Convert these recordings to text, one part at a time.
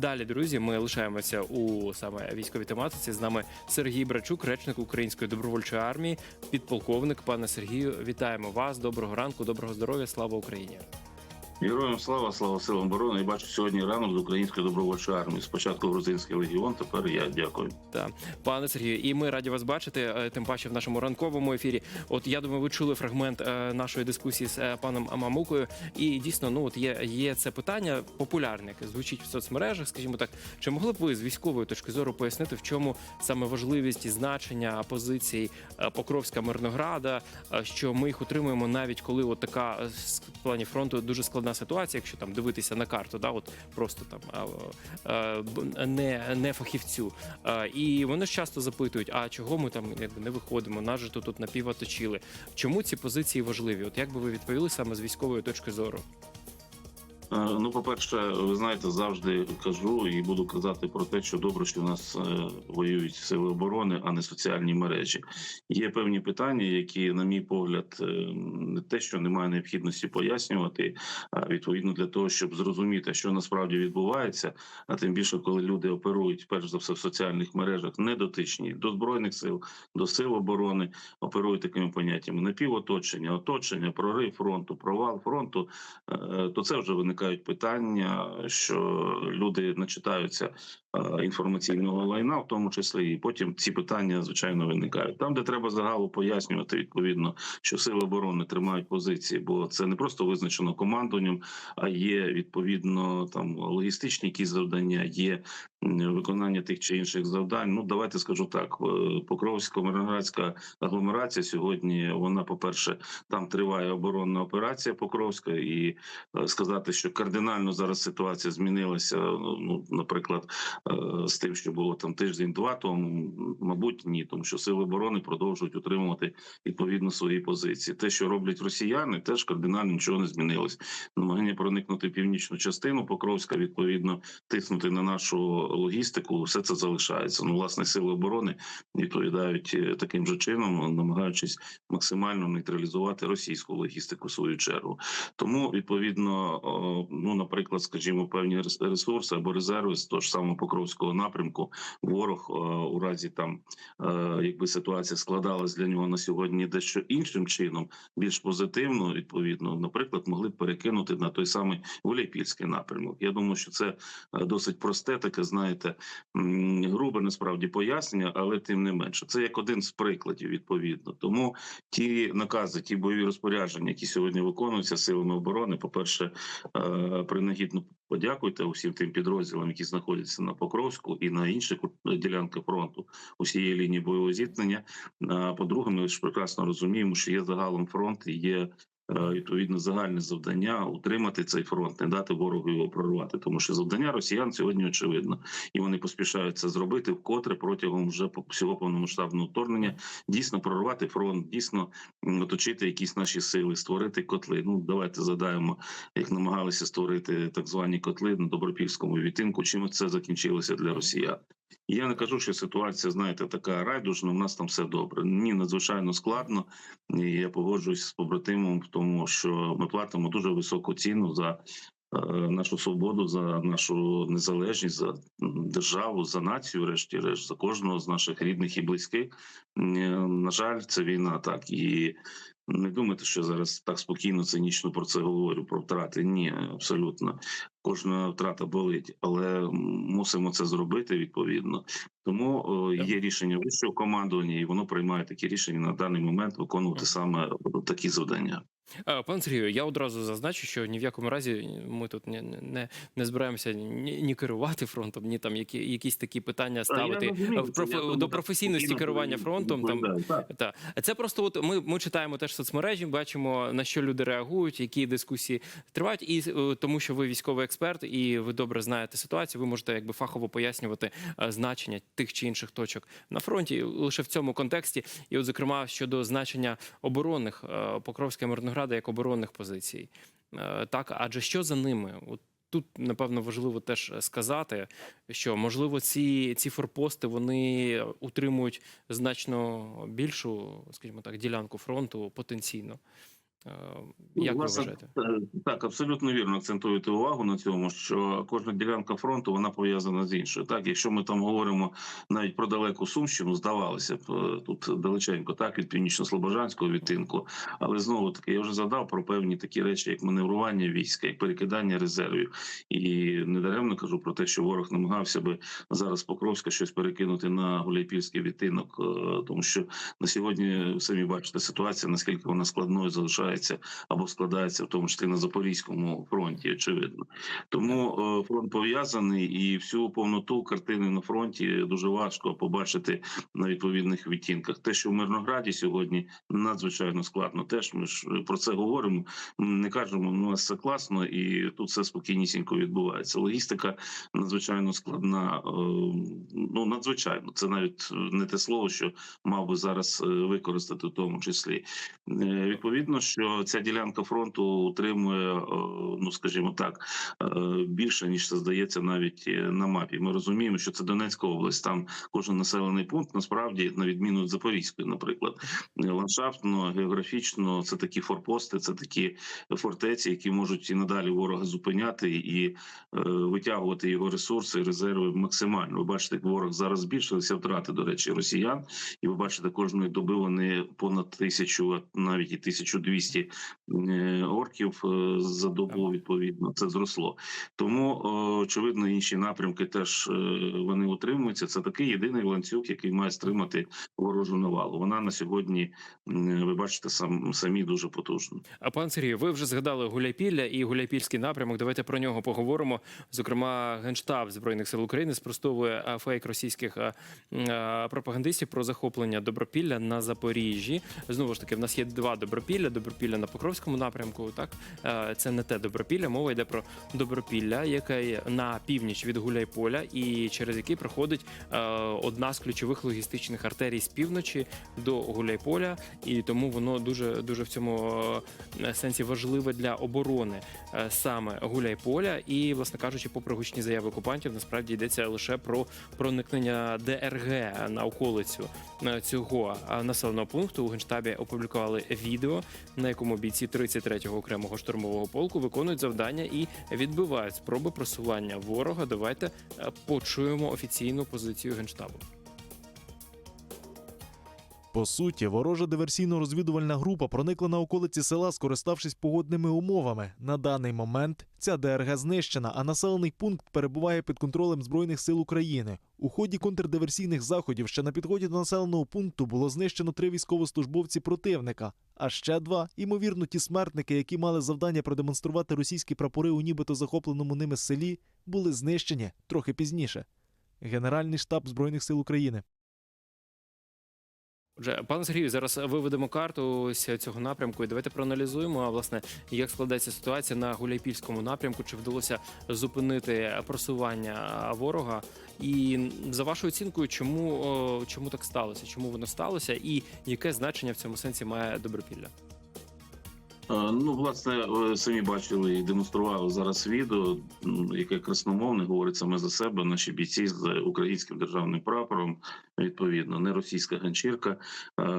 Далі, друзі, ми лишаємося у саме військовій тематиці. З нами Сергій Брачук, речник Української добровольчої армії, підполковник. Пане Сергію, вітаємо вас. Доброго ранку, доброго здоров'я. Слава Україні! Героям слава, слава силам оборони. Я бачу сьогодні ранок з української добровольчої армії. Спочатку грузинський легіон, тепер я дякую. Та пане Сергію, і ми раді вас бачити. е, Тим паче в нашому ранковому ефірі. От я думаю, ви чули фрагмент е, нашої дискусії з е, паном Мамукою. І дійсно, ну от є, є це питання популярне, яке звучить в соцмережах. Скажімо так, чи могли б ви з військової точки зору пояснити, в чому саме важливість і значення позицій Покровська Мирнограда, що ми їх отримуємо навіть коли от така в плані фронту дуже складна ситуація, якщо там дивитися на карту, да, от просто там не, не фахівцю. І вони ж часто запитують: а чого ми там якби не виходимо? Нас же тут напівоточили. Чому ці позиції важливі? От як би ви відповіли саме з військової точки зору? Е, Ну, по-перше, ви знаєте, завжди кажу і буду казати про те, що добре, що в нас е, воюють сили оборони, а не соціальні мережі. Є певні питання, які, на мій погляд, е, не те, що немає необхідності пояснювати, а відповідно для того, щоб зрозуміти, що насправді відбувається. А тим більше, коли люди оперують перш за все в соціальних мережах, не дотичні до збройних сил, до сил оборони, оперують такими поняттями напівоточення, оточення, прорив фронту, провал фронту. То це вже виникають питання, що люди начитаються е, інформаційного лайна, в тому числі, і потім ці питання звичайно виникають. Там, де треба загалу пояснювати, відповідно, що сили оборони тримають позиції, бо це не просто визначено командуванням, а є відповідно там логістичні якісь завдання, є виконання тих чи інших завдань. Ну давайте скажу так: е, Покровська мирноградська агломерація сьогодні. Вона, по перше, там триває оборонна операція Покровська, і е, сказати, що кардинально зараз ситуація змінилася. Ну, наприклад, е, з тим, що було там тиждень-два, тому мабуть, ні, тому що сили оборони продовжують утримувати відповідно свої позиції. Те, що роблять росіяни, теж кардинально нічого не змінилось. Намагання проникнути в північну частину Покровська, відповідно, тиснути на нашу логістику, все це залишається. Ну, власне, сили оборони відповідають е, таким же чином, намагаючись максимально нейтралізувати російську логістику в свою чергу. Тому відповідно, ну наприклад, скажімо, певні рес- ресурси або резерви з того ж самого Покровського напрямку, ворог у разі там, е, якби ситуація складалась для нього на сьогодні дещо іншим чином, більш позитивно, відповідно, наприклад, могли б перекинути на той самий Гуляйпільський напрямок. Я думаю, що це е, досить просте, таке, знаєте, грубе насправді пояснення, але тим не менше, це як один з прикладів, відповідно. Тому ті накази, ті бойові розпорядження, які сьогодні виконуються силами оборони, по перше, е, принагідно подякуйте усім тим підрозділам, які знаходяться на Покровську і на інших ділянках фронту усієї лінії бойового зіткнення. А по-друге, ми ж прекрасно розуміємо, що є загалом фронт і є. Е, Відповідно, загальне завдання утримати цей фронт, не дати ворогу його прорвати, тому що завдання росіян сьогодні очевидно, і вони поспішають це зробити вкотре протягом вже всього повномасштабного вторгнення. Дійсно прорвати фронт, дійсно оточити якісь наші сили, створити котли. Ну давайте задаємо, як намагалися створити так звані котли на добропільському відтинку. Чим це закінчилося для росіян? Я не кажу, що ситуація, знаєте, така райдужна. У нас там все добре. Ні, надзвичайно складно. І я погоджуюсь з побратимом тому, що ми платимо дуже високу ціну за. е, Нашу свободу за нашу незалежність за державу, за націю, врешті-решт, за кожного з наших рідних і близьких. На жаль, це війна так і не думайте, що я зараз так спокійно, цинічно про це говорю. Про втрати. Ні, абсолютно кожна втрата болить, але мусимо це зробити відповідно. Тому о, є рішення вищого командування, і воно приймає такі рішення на даний момент виконувати саме такі завдання. Е, Пане Сергію, я одразу зазначу, що ні в якому разі ми тут не, не, не збираємося ні, ні керувати фронтом, ні там які, якісь такі питання ставити розумію, в проф... до так професійності спокійно керування фронтом. Там. Так. та це просто от ми, ми читаємо теж соцмережі, бачимо на що люди реагують, які дискусії тривають, і е, тому, що ви військовий експерт, і ви добре знаєте ситуацію, ви можете якби фахово пояснювати е, значення тих чи інших точок на фронті лише в цьому контексті. І, от, зокрема, щодо значення оборонних е, Покровська Мирнограда як оборонних позицій. Е, Так, адже що за ними? От Тут напевно важливо теж сказати, що можливо ці, ці форпости вони утримують значно більшу, скажімо так, ділянку фронту потенційно. Е, Ну, Як ви вважаєте? е, Так, абсолютно вірно акцентуєте увагу на цьому, що кожна ділянка фронту вона пов'язана з іншою. Так, якщо ми там говоримо навіть про далеку Сумщину, здавалося б, е, тут далеченько, так від північно-слобожанського відтинку. Але знову таки я вже задав про певні такі речі, як маневрування війська, як перекидання резервів. І недаремно кажу про те, що ворог намагався би зараз Покровська щось перекинути на Гуляйпільський відтинок, тому що на сьогодні самі бачите ситуація, наскільки вона складною залишається або складається, в тому числі на Запорізькому фронті, очевидно. Тому е, фронт пов'язаний і всю повноту картини на фронті дуже важко побачити на відповідних відтінках. Те, що в Мирнограді сьогодні надзвичайно складно. Теж ми ж про це говоримо. Не кажемо, ну нас все класно, і тут все спокійнісінько відбувається. Логістика надзвичайно складна. е, Ну надзвичайно, це навіть не те слово, що мав би зараз е, використати в тому числі. Відповідно, що ця ділянка фронту утримує, е, ну скажімо так, е, більше ніж це здається навіть е, на мапі. Ми розуміємо, що це Донецька область. Там кожен населений пункт насправді на відміну від Запорізької, наприклад, ландшафтно, географічно, це такі форпости, це такі фортеці, які можуть і надалі ворога зупиняти і витягувати його ресурси, резерви максимально. Ви бачите, як ворог зараз збільшилися втрати, до речі, росіян, і ви бачите, кожної доби вони понад тисячу, навіть і 1200 е, орків е, за добу. Відповідно, це зросло. Тому очевидно, інші напрямки теж е, вони утримуються. Це такий єдиний ланцюг, який має стримати ворожу навалу. Вона на сьогодні, ви бачите, сам самі дуже потужна. А пан Сергій, ви вже згадали Гуляйпілля і Гуляйпільський напрямок. Давайте про нього поговоримо. Зокрема, генштаб збройних сил України спростовує фейк російських пропагандистів про захоплення Добропілля на Запоріжжі. Знову ж таки, в нас є два Добропілля. Добропілля на Покровському напрямку. Так Е, це не те Добропілля. Мова йде про Добропілля, яке на північ від Гуляйполя, і через який проходить е, одна з ключових логістичних артерій з півночі до Гуляйполя, і тому воно дуже дуже в цьому е, сенсі важливе для оборони саме Гуляйполя. І, власне кажучи, попри гучні заяви окупантів, насправді йдеться лише про проникнення ДРГ на околицю цього населеного пункту. У генштабі опублікували відео, на якому бійці 33-го окремого штурмового полку виконують завдання і відбивають спроби просування ворога. Давайте е, почуємо офіційну позицію генштабу. По суті, ворожа диверсійно-розвідувальна група проникла на околиці села, скориставшись погодними умовами. На даний момент ця ДРГ знищена, а населений пункт перебуває під контролем збройних сил України. У ході контрдиверсійних заходів ще на підході до населеного пункту було знищено три військовослужбовці противника, а ще два, ймовірно, ті смертники, які мали завдання продемонструвати російські прапори у нібито захопленому ними селі, були знищені трохи пізніше. Генеральний штаб збройних сил України. Отже, пане Сергію, зараз виведемо карту ось цього напрямку, і давайте проаналізуємо. А власне, як складається ситуація на Гуляйпільському напрямку, чи вдалося зупинити просування ворога? І за вашою оцінкою, чому, чому так сталося? Чому воно сталося, і яке значення в цьому сенсі має Добропілля? Ну, власне, самі бачили і демонстрували зараз відео, яке красномовне говорить саме за себе. Наші бійці з українським державним прапором, відповідно, не російська ганчірка.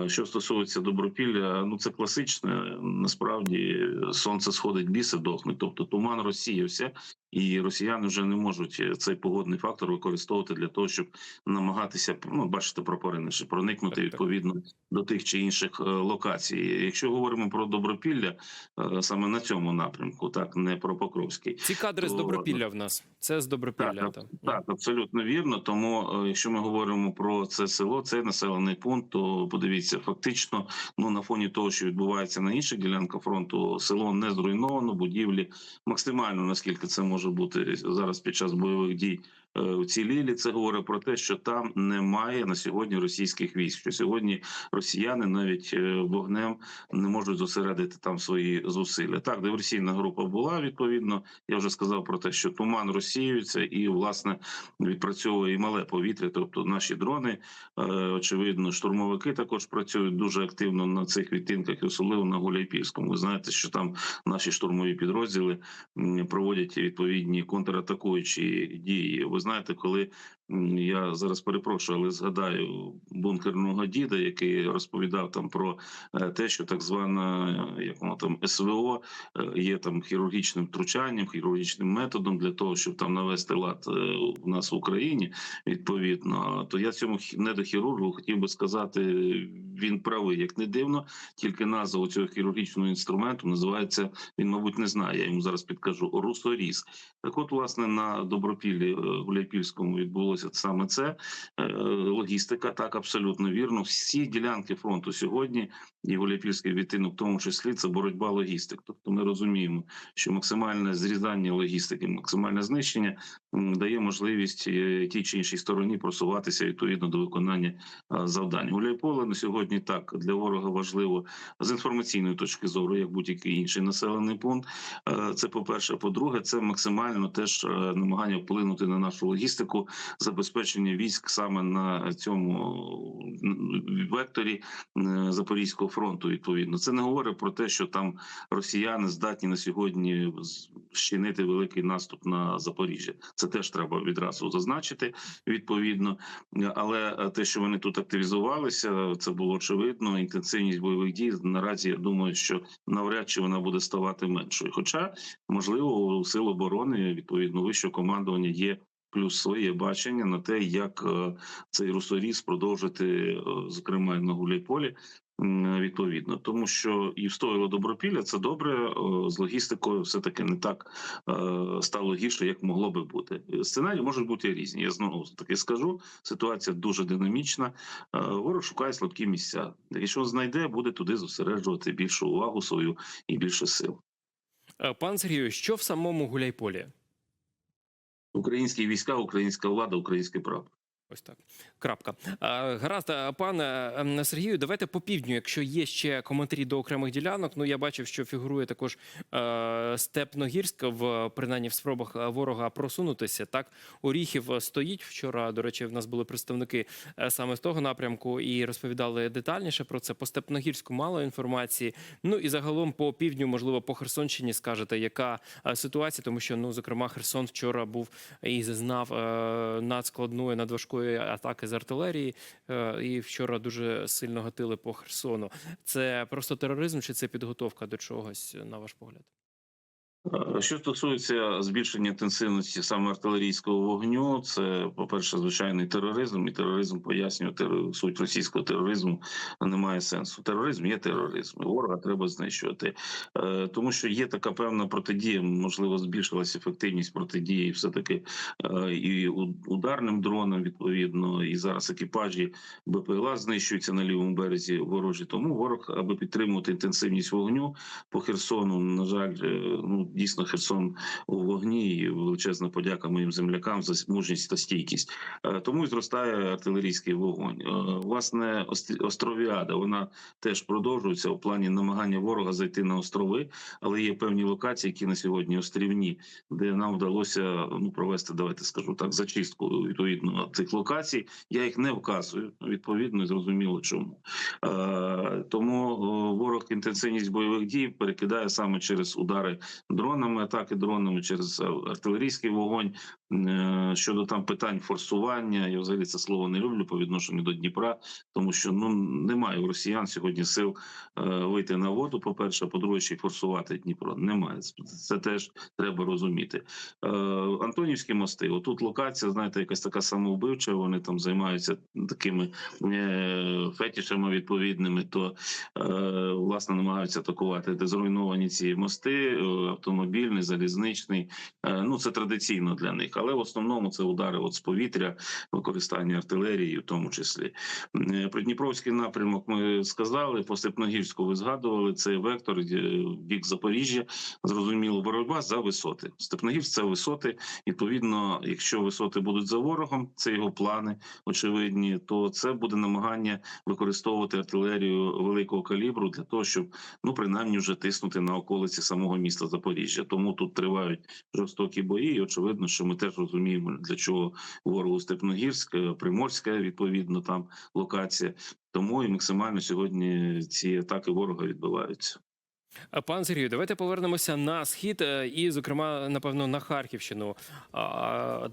Що стосується добропілля, ну це класичне. Насправді сонце сходить, біси дохнуть, тобто туман розсіявся, і росіяни вже не можуть цей погодний фактор використовувати для того, щоб намагатися ну, бачите, прапори наші проникнути Так, так. відповідно до тих чи інших е, локацій. Якщо говоримо про добропілля, е, саме на цьому напрямку, так не про Покровський. Ці кадри з Добропілля в нас. Це з Добропілля. Так, там. Так, абсолютно вірно. Тому, е, якщо ми говоримо про це село, цей населений пункт, то подивіться, фактично, ну на фоні того, що відбувається на інших ділянках фронту, село не зруйновано, будівлі максимально наскільки це може бути зараз під час бойових дій. Е, Уцілілі це говорить про те, що там немає на сьогодні російських військ. Що сьогодні росіяни навіть е, вогнем не можуть зосередити там свої зусилля. Так, диверсійна група була відповідно. Я вже сказав про те, що туман розсіюється, і власне відпрацьовує і мале повітря. Тобто наші дрони, е, очевидно, штурмовики також працюють дуже активно на цих відтинках, особливо на Гуляйпільському. Ви знаєте, що там наші штурмові підрозділи проводять відповідні контратакуючі дії. Ви знаєте, коли я зараз перепрошую, але згадаю бункерного діда, який розповідав там про е, те, що так звана е, як воно там СВО е, є там хірургічним втручанням, хірургічним методом для того, щоб там навести лад у нас в Україні. Відповідно, то я цьому хі- недохірургу хотів би сказати, він правий, як не дивно, тільки назва цього хірургічного інструменту називається. Він, мабуть, не знає. Я йому зараз підкажу русоріз. Так, от, власне, на добропіллі е, Гуляйпільському відбулося саме це Е, логістика. Так абсолютно вірно. Всі ділянки фронту сьогодні, і Гуляйпільський відтинок, в тому числі, це боротьба логістик. Тобто, ми розуміємо, що максимальне зрізання логістики, максимальне знищення дає можливість е, тій чи іншій стороні просуватися відповідно до виконання е, завдань. Гуляйполе на сьогодні так для ворога важливо з інформаційної точки зору, як будь-який інший населений пункт. Це по перше. По-друге, це максимально теж намагання вплинути на нашу логістику, забезпечення військ саме на цьому векторі Запорізького фронту. Відповідно, це не говорить про те, що там росіяни здатні на сьогодні щинити великий наступ на Запоріжжя. Це теж треба відразу зазначити. Відповідно, але е, те, що вони тут активізувалися, це було очевидно. Інтенсивність бойових дій наразі я думаю, що навряд чи вона буде ставати меншою. Хоча, можливо, у сил оборони відповідно вищого командування є. Плюс своє бачення на те, як е, цей русоріз продовжити, е, зокрема на Гуляйполі, відповідно, тому що і встояло добропілля, це добре. е, З логістикою все таки не так стало гірше, як могло би бути. Сценарії можуть бути різні. Я знову таки скажу. Ситуація дуже динамічна. Ворог шукає слабкі місця. Якщо знайде, буде туди зосереджувати більшу увагу свою і більше сил. Пан Сергію, що в самому Гуляйполі? Українські війська, українська влада, український прапор. Ось так. Крапка. Гаразд, пане ем, Сергію, давайте по півдню, якщо є ще коментарі до окремих ділянок. Ну я бачив, що фігурує також е, Степногірськ в принаймні в спробах е, ворога просунутися. Так, Оріхів е, стоїть вчора. До речі, в нас були представники саме з того напрямку і розповідали детальніше про це. По Степногірську мало інформації. Ну і загалом по півдню, можливо, по Херсонщині скажете, яка ситуація, тому що ну зокрема Херсон вчора був і зазнав надскладної надважкої атаки з артилерії. Е, і вчора дуже сильно гатили по Херсону. Це просто тероризм чи це підготовка до чогось, на ваш погляд? Е, Що стосується збільшення інтенсивності саме артилерійського вогню, це по перше, звичайний тероризм, і тероризм пояснювати суть російського тероризму немає сенсу. Тероризм є тероризм. Ворога треба знищувати, Е, тому що є така певна протидія. Можливо, збільшилася ефективність протидії, все таки і ударним дронам, відповідно, і зараз екіпажі БПЛА знищуються на лівому березі ворожі. Тому ворог, аби підтримувати інтенсивність вогню по Херсону, на жаль, е, ну дійсно Херсон у вогні. І величезна подяка моїм землякам за мужність та стійкість. Е, Тому і зростає артилерійський вогонь. Е, Власне, Ост- островіада вона теж продовжується у плані намагання ворога зайти на острови, але є певні локації, які на сьогодні острівні, де нам вдалося ну провести, давайте скажу так, зачистку відповідно цих локацій. Я їх не вказую відповідно зрозуміло чому. Е, Тому ворог інтенсивність бойових дій перекидає саме через удари дронами, атаки дронами, через е, артилерійський вогонь. Е, Щодо там питань форсування, я взагалі це слово не люблю по відношенню до Дніпра, тому що ну немає у росіян сьогодні сил е, вийти на воду. По перше, по-друге, ще й форсувати Дніпро. Немає це, теж треба розуміти. Антонівські мости. Отут локація, знаєте, якась така самовбивча. Вони там займаються такими фетішами відповідними. То власне намагаються атакувати, де зруйновані ці мости, е, автомобільний, залізничний. Е, Ну це традиційно для них, але в основному це удари от з повітря, використання артилерії, в тому числі. Е, Придніпровський напрямок ми сказали. По Степногірську ви згадували цей вектор е, бік Запоріжжя. Зрозуміло, боротьба за висоти. Степногірськ це висоти. Відповідно, якщо висоти будуть за ворогом, це його плани очевидні. То це буде намагання використовувати артилерію великого калібру для того, щоб ну принаймні вже тиснути на околиці самого міста Запоріжжя. Тому тут тривають жорстокі бої. І очевидно, що ми теж розуміємо, для чого ворогу Степногірськ, е, Приморська, відповідно, там локація. Тому і максимально сьогодні ці атаки ворога відбуваються. Пан Сергію, давайте повернемося на схід е, і, зокрема, напевно, на Харківщину.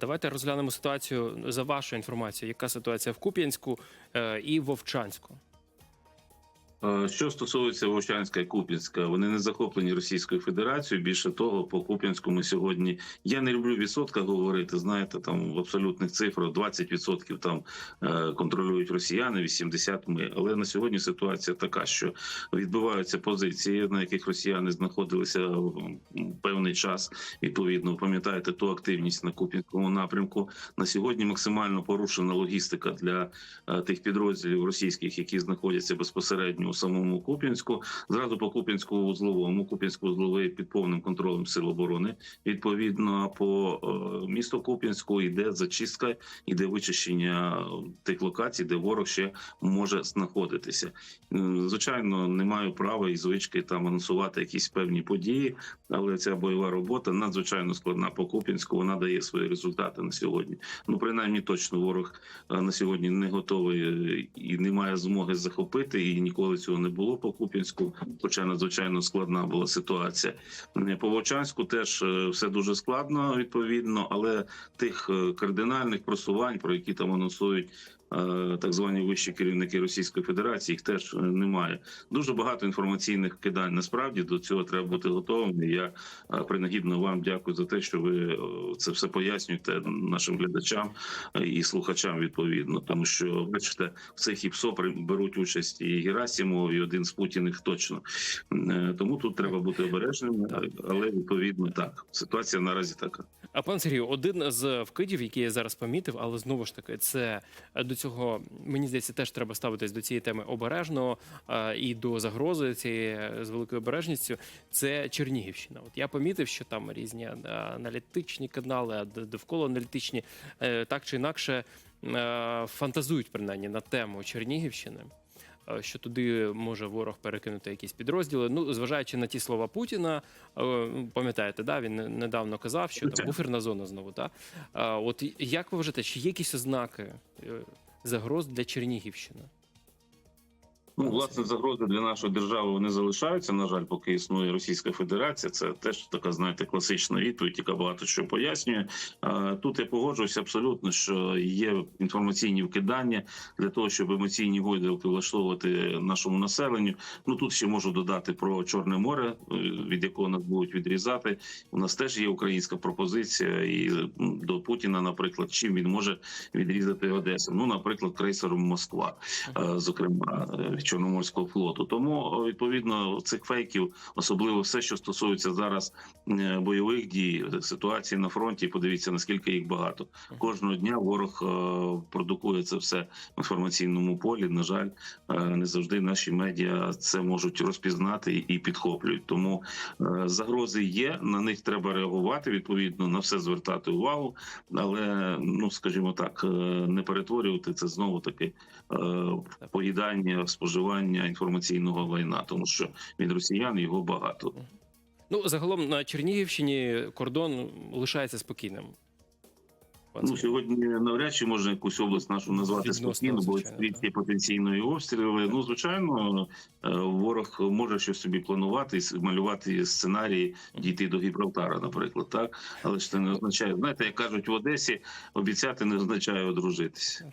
Давайте розглянемо ситуацію за вашою інформацією. Яка ситуація в Куп'янську е, і Вовчанську? Е, Що стосується Вовчанська і Куп'янська, вони не захоплені Російською Федерацією. Більше того, по Куп'янську ми сьогодні. Я не люблю в відсотках говорити. Знаєте, там в абсолютних цифрах 20% там е, контролюють росіяни, 80% ми. Але на сьогодні ситуація така, що відбуваються позиції, на яких росіяни знаходилися певний час. Відповідно, пам'ятаєте ту активність на Куп'янському напрямку. На сьогодні максимально порушена логістика для е, тих підрозділів російських, які знаходяться безпосередньо самому Куп'янську. Зразу по Куп'янську вузловому, Куп'янську вузловий під повним контролем сил оборони. Відповідно, по е, місту Куп'янську йде зачистка, йде вичищення тих локацій, де ворог ще може знаходитися. Е, Звичайно, не маю права і звички там анонсувати якісь певні події, але ця бойова робота надзвичайно складна по Куп'янську. Вона дає свої результати на сьогодні. Ну, принаймні, точно ворог е, на сьогодні не готовий і не має змоги захопити, і ніколи цього не було по Куп'янську, хоча надзвичайно складна була ситуація. Е, По Вовчанську теж е, все дуже складно відповідно, але тих е, кардинальних просувань, про які там анонсують. Е, Так звані вищі керівники Російської Федерації їх теж е, немає. Дуже багато інформаційних кидань. Насправді до цього треба бути готовим. Я е, принагідно вам дякую за те, що ви це все пояснюєте нашим глядачам і слухачам відповідно, тому що бачите, в цих ІПСО беруть участь і Герасимов, і один з Путіних точно. Тому тут треба бути обережним, але відповідно так. Ситуація наразі така. А пан Сергію, один з вкидів, який я зараз помітив, але знову ж таки, це до цього мені здається, теж треба ставитись до цієї теми обережно е, і до загрози цієї е, з великою обережністю. Це Чернігівщина. От я помітив, що там різні е, аналітичні канали, а довкола аналітичні так чи інакше фантазують принаймні на тему Чернігівщини. Що туди може ворог перекинути якісь підрозділи. Ну, зважаючи на ті слова Путіна, пам'ятаєте, да, він недавно казав, що там буферна зона знову. Да? От як ви вважаєте, чи є якісь ознаки загроз для Чернігівщини? Ну, власне, загрози для нашої держави вони залишаються. На жаль, поки існує Російська Федерація. Це теж така, знаєте, класична відповідь, яка багато що пояснює. Тут я погоджуюся абсолютно, що є інформаційні вкидання для того, щоб емоційні гойдалки влаштовувати нашому населенню. Ну тут ще можу додати про Чорне море, е, від якого нас будуть відрізати. У нас теж є українська пропозиція, і до Путіна, наприклад, чим він може відрізати Одесу. Ну, наприклад, крейсером Москва, е, зокрема е, Чорноморського флоту. Тому е, відповідно цих фейків, особливо все, що стосується зараз е, бойових дій, ситуації на фронті. Подивіться наскільки їх багато. Кожного дня ворог е, продукує це все в інформаційному полі. На жаль, не завжди наші медіа це можуть розпізнати і підхоплюють. Тому загрози є. На них треба реагувати. Відповідно на все звертати увагу, але ну скажімо так, не перетворювати це знову таки поїдання споживання інформаційного лайна, тому що від росіян його багато. Ну, загалом на Чернігівщині кордон лишається спокійним. Ну сьогодні навряд чи можна якусь область нашу назвати Відносно, спокійно, бо є потенційної обстріли. Ну звичайно, е, ворог може щось собі планувати, малювати сценарії, дійти до Гібралтара, наприклад, так але ж це не означає. Знаєте, як кажуть в Одесі, обіцяти не означає одружитися.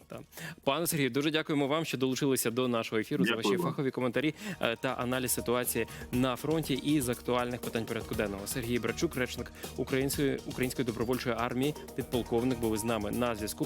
Пане Сергію, дуже дякуємо вам, що долучилися до нашого ефіру за ваші фахові коментарі е, та аналіз ситуації на фронті і з актуальних питань порядку денного. Сергій Брачук, речник української української добровольчої армії, підполковник, був із нами на зв'язку.